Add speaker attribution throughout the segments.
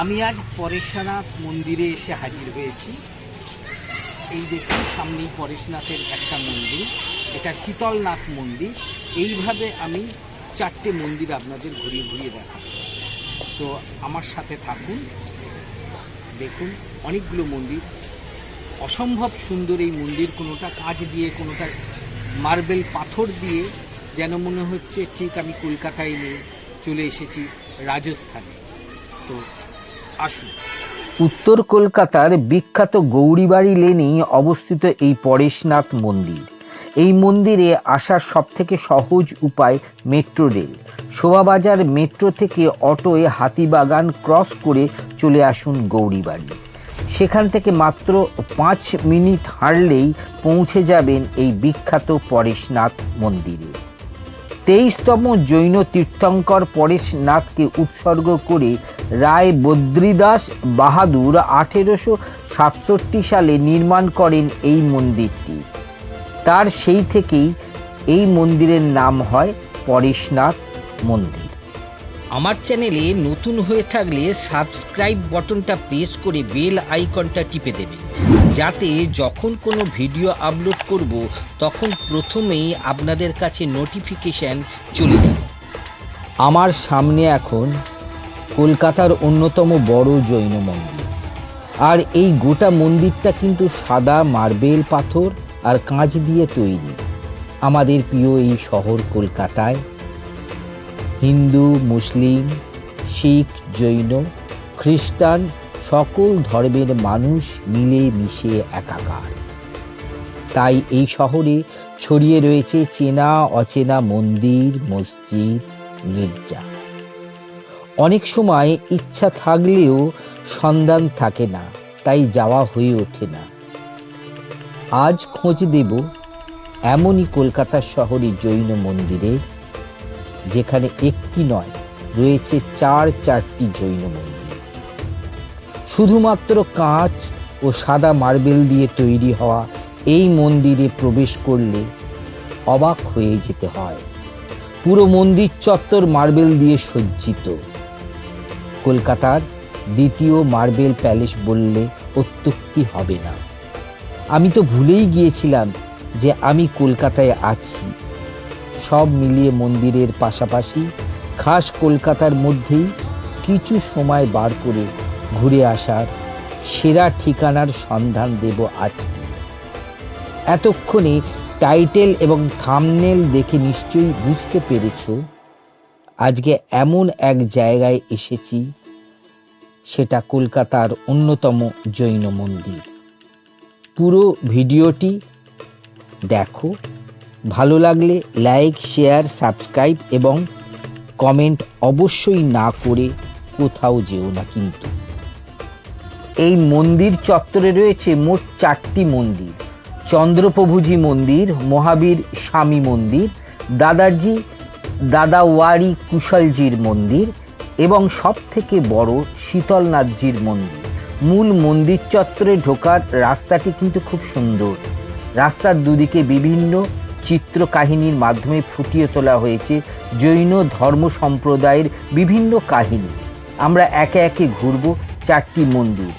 Speaker 1: আমি আজ পরেশনাথ মন্দিরে এসে হাজির হয়েছি। এই দেখুন, সামনেই পরেশনাথের একটা মন্দির। এটা শীতলনাথ মন্দির। এইভাবে আমি চারটে মন্দির আপনাদের ঘুরিয়ে ঘুরিয়ে দেখাবো। তো আমার সাথে থাকুন। দেখুন, অনেকগুলো মন্দির। অসম্ভব সুন্দর এই মন্দির কোনোটা কাঁচ দিয়ে, কোনোটা মার্বেল পাথর দিয়ে, যেন মনে হচ্ছে ঠিক আমি কলকাতায় নিয়ে চলে এসেছি রাজস্থানে। তো আসুন
Speaker 2: উত্তর কলকাতার বিখ্যাত গৌরীবাড়ি লেনেই অবস্থিত এই পরেশনাথ মন্দির। এই মন্দিরে আসার সবথেকে সহজ উপায় মেট্রো রেল। শোভাবাজার মেট্রো থেকে অটোয় হাতিবাগান ক্রস করে চলে আসুন গৌরীবাড়ি। সেখান থেকে মাত্র পাঁচ মিনিট হাঁটলেই পৌঁছে যাবেন এই বিখ্যাত পরেশনাথ মন্দিরে। তেইশতম জৈন তীর্থঙ্কর পরেশনাথকে উৎসর্গ করে রায় বদ্রীদাস বাহাদুর আঠেরোশো সাতষট্টি সালে নির্মাণ করেন এই মন্দিরটি। তার সেই থেকেই এই মন্দিরের নাম হয় পরেশনাথ মন্দির।
Speaker 3: আমার চ্যানেলে নতুন হয়ে থাকলে সাবস্ক্রাইব বটনটা প্রেস করে বেল আইকনটা টিপে দেবেন যাতে যখন কোনো ভিডিও আপলোড করব তখন প্রথমেই আপনাদের কাছে নোটিফিকেশান চলে যাবে।
Speaker 2: আমার সামনে এখন কলকাতার অন্যতম বড় জৈন মন্দির। আর এই গোটা মন্দিরটা কিন্তু সাদা মার্বেল পাথর আর কাঁচ দিয়ে তৈরি। আমাদের প্রিয় এই শহর কলকাতায় হিন্দু, মুসলিম, শিখ, জৈন, খ্রিস্টান সকল ধর্মের মানুষ মিলে মিশে একাকার। তাই এই শহরে ছড়িয়ে রয়েছে চেনা অচেনা মন্দির, মসজিদ, গির্জা। অনেক সময় ইচ্ছা থাকলেও সন্ধান থাকে না, তাই যাওয়া হয়ে ওঠে না। আজ খোঁজ দেব এমনই কলকাতা শহরে জৈন মন্দিরে, যেখানে একটি নয়, রয়েছে চার চারটি জৈন মন্দির। শুধুমাত্র কাঁচ ও সাদা মার্বেল দিয়ে তৈরি হওয়া এই মন্দিরে প্রবেশ করলে অবাক হয়ে যেতে হয়। পুরো মন্দির চত্বর মার্বেল দিয়ে সজ্জিত। কলকাতার দ্বিতীয় মার্বেল প্যালেস বললে অত্যুক্তি হবে না। আমি তো ভুলেই গিয়েছিলাম যে আমি কলকাতায় আছি। সব মিলিয়ে মন্দিরের পাশাপাশি খাস কলকাতার মধ্যেই কিছু সময় বার করে ঘুরে আসার সেরা ঠিকানার সন্ধান দেব আজকে। এতক্ষণে টাইটেল এবং থামনেল দেখে নিশ্চয়ই বুঝতে পেরেছ আজকে এমন এক জায়গায় এসেছি, সেটা কলকাতার অন্যতম জৈন মন্দির। পুরো ভিডিওটি দেখো। ভালো লাগলে লাইক, শেয়ার, সাবস্ক্রাইব এবং কমেন্ট অবশ্যই না করে কোথাও যেও না কিন্তু। এই মন্দির চত্বরে রয়েছে মোট চারটি মন্দির। চন্দ্রপ্রভুজি মন্দির, মহাবীর স্বামী মন্দির, দাদাজি দাদাওয়ারি কুশলজির মন্দির এবং সব থেকে বড় শীতলনাথজির মন্দির। মূল মন্দির চত্বরে ঢোকার রাস্তাটি কিন্তু খুব সুন্দর। রাস্তার দুদিকে বিভিন্ন চিত্র কাহিনীর মাধ্যমে ফুটিয়ে তোলা হয়েছে জৈন ধর্ম সম্প্রদায়ের বিভিন্ন কাহিনী। আমরা একে একে ঘুরব চারটি মন্দির।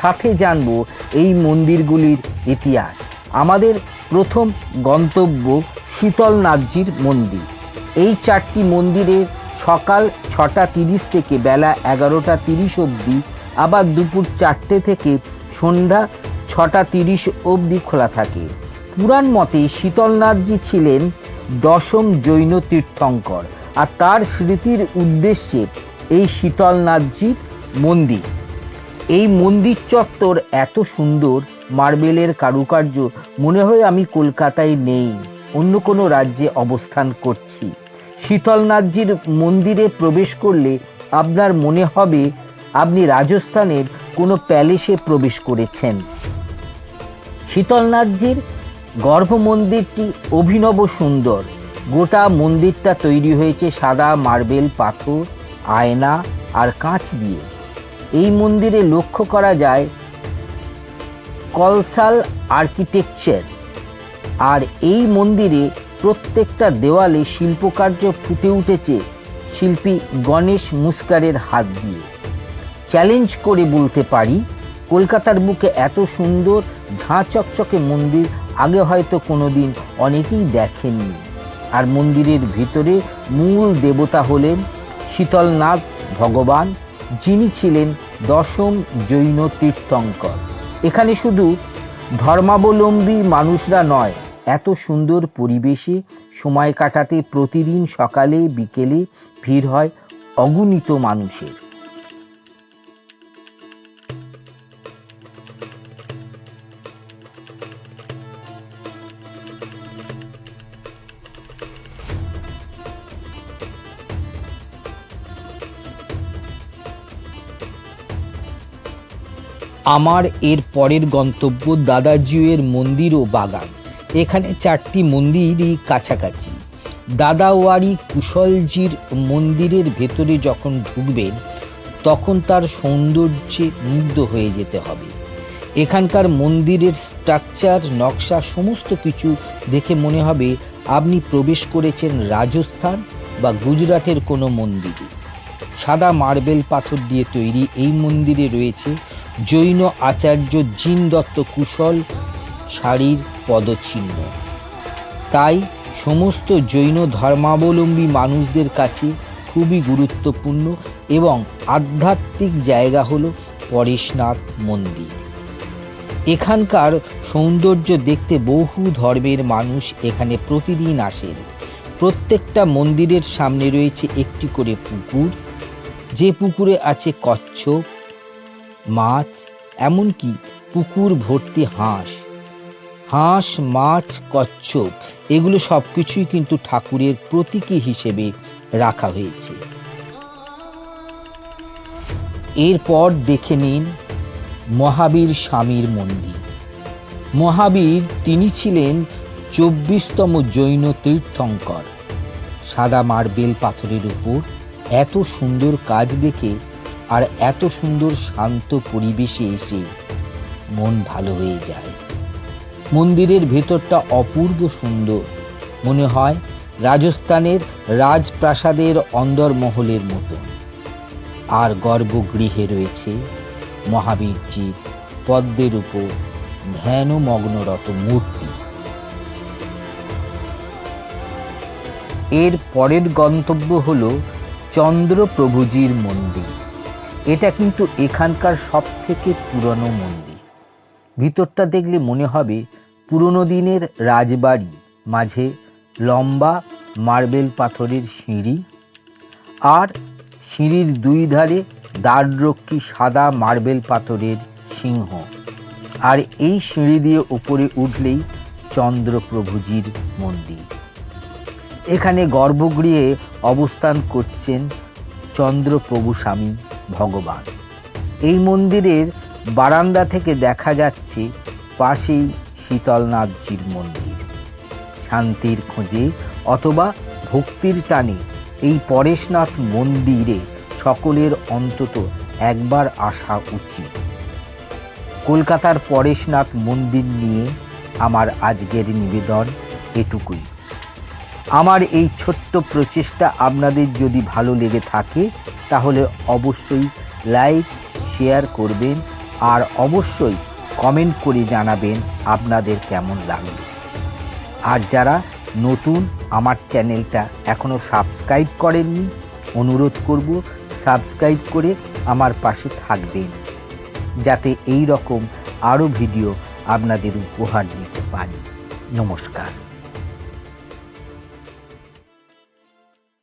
Speaker 2: সাথে জানব এই মন্দিরগুলির ইতিহাস। আমাদের প্রথম গন্তব্য শীতলনাথজির মন্দির। এই চারটি মন্দিরের সকাল ছটা তিরিশ থেকে বেলা এগারোটা তিরিশ অবধি, আবার দুপুর চারটে থেকে সন্ধ্যা ছটা তিরিশ অবধি খোলা থাকে। পুরাণ মতে শীতলনাথজি ছিলেন দশম জৈন তীর্থঙ্কর, আর তার স্মৃতির উদ্দেশ্যে এই শীতলনাথজির মন্দির। এই মন্দির চত্বর এত সুন্দর, মার্বেলের কারুকার্য, মনে হয় আমি কলকাতায় নেই। অন্য কোনো রাজ্যে অবস্থান করছি। শীতলনাথজির মন্দিরে প্রবেশ করলে আপনার মনে হবে আপনি রাজস্থানের কোনো প্যালেসে প্রবেশ করেছেন। শীতলনাথজির গর্ভ মন্দিরটি অভিনব সুন্দর। গোটা মন্দিরটা তৈরি হয়েছে সাদা মার্বেল, পাথর, আয়না আর কাঁচ দিয়ে। এই মন্দিরে লক্ষ্য করা যায় কলসাল আর্কিটেকচার। আর এই মন্দিরে প্রত্যেকটা দেওয়ালে শিল্পকার্য ফুটে উঠেছে শিল্পী গণেশ মুস্কারের হাত দিয়ে। চ্যালেঞ্জ করে বলতে পারি, কলকাতার বুকে এত সুন্দর, ঝাঁ চকচকে মন্দির আগে হয়তো কোনোদিন অনেকেই দেখেননি। আর মন্দিরের ভিতরে মূল দেবতা হলেন শীতলনাথ ভগবান, যিনি ছিলেন দশম জৈন তীর্থঙ্কর এখানে শুধু ধর্মাবলম্বী মানুষরা নয় এত সুন্দর পরিবেশে সময় কাটাতে প্রতিদিন সকালে, বিকেলে ভিড় হয় অগণিত মানুষের। আমার এর পরের গন্তব্য দাদাজিউয়ের মন্দির ও বাগান। এখানে চারটি মন্দিরই কাছাকাছি। দাদাওয়ারি কুশলজির মন্দিরের ভেতরে যখন ঢুকবেন তখন তার সৌন্দর্যে মুগ্ধ হয়ে যেতে হবে। এখানকার মন্দিরের স্ট্রাকচার, নকশা, সমস্ত কিছু দেখে মনে হবে আপনি প্রবেশ করেছেন রাজস্থান বা গুজরাটের কোনো মন্দিরে। সাদা মার্বেল পাথর দিয়ে তৈরি এই মন্দিরে রয়েছে জৈন আচার্য জিন দত্ত কুশল শাড়ির পদচিহ্ন। তাই সমস্ত জৈন ধর্মাবলম্বী মানুষদের কাছে খুবই গুরুত্বপূর্ণ এবং আধ্যাত্মিক জায়গা হল পরেশনাথ মন্দির। এখানকার সৌন্দর্য দেখতে বহু ধর্মের মানুষ এখানে প্রতিদিন আসেন। প্রত্যেকটা মন্দিরের সামনে রয়েছে একটি করে পুকুর, যে পুকুরে আছে কচ্ছপ, মাছ, এমনকি পুকুর ভর্তি হাঁস। হাঁস, মাছ, কচ্ছপ, এগুলো সব কিছুই কিন্তু ঠাকুরের প্রতীকী হিসেবে রাখা হয়েছে। এরপর দেখে নিন মহাবীর স্বামীর মন্দির। মহাবীর, তিনি ছিলেন চব্বিশতম জৈন তীর্থঙ্কর। সাদা মার্বেল পাথরের উপর এত সুন্দর কাজ দেখে আর এত সুন্দর শান্ত পরিবেশে এসে মন ভালো হয়ে যায়। মন্দিরের ভেতরটা অপূর্ব সুন্দর। মনে হয় রাজস্থানের রাজপ্রাসাদের অন্দরমহলের মতো। আর গর্ভগৃহে রয়েছে মহাবীরজির পদ্মের উপর ধ্যানমগ্নরত মূর্তি। এর পরের গন্তব্য হল চন্দ্রপ্রভুজির মন্দির। এটা কিন্তু এখানকার সব থেকে পুরনো মন্দির। ভিতরটা দেখলে মনে হবে পুরনো দিনের রাজবাড়ি, মাঝে লম্বা মার্বেল পাথরের সিঁড়ি আর সিঁড়ির দুই ধারে দ্বাররক্ষী সাদা মার্বেল পাথরের সিংহ। আর এই সিঁড়ি দিয়ে উপরে উঠলেই চন্দ্রপ্রভুজির মন্দির। এখানে গর্ভগৃহে অবস্থান করছেন চন্দ্রপ্রভু স্বামী ভগবান। এই মন্দিরের বারান্দা থেকে দেখা যাচ্ছে পাশেই শীতলনাথজির মন্দির। শান্তির খোঁজে অথবা ভক্তির টানে এই পরেশনাথ মন্দিরে সকলের অন্তত একবার আসা উচিত। কলকাতার পরেশনাথ মন্দির নিয়ে আমার আজকের নিবেদন এটুকুই। আমার এই ছোট্ট প্রচেষ্টা আপনাদের যদি ভালো লেগে থাকে, তাহলে অবশ্যই লাইক, শেয়ার করবেন আর অবশ্যই কমেন্ট করে জানাবেন আপনাদের কেমন লাগল। আর যারা নতুন, আমার চ্যানেলটা এখনও সাবস্ক্রাইব করেননি, অনুরোধ করব সাবস্ক্রাইব করে আমার পাশে থাকবেন, যাতে এই রকম আরও ভিডিও আপনাদের উপহার দিতে পারি। নমস্কার।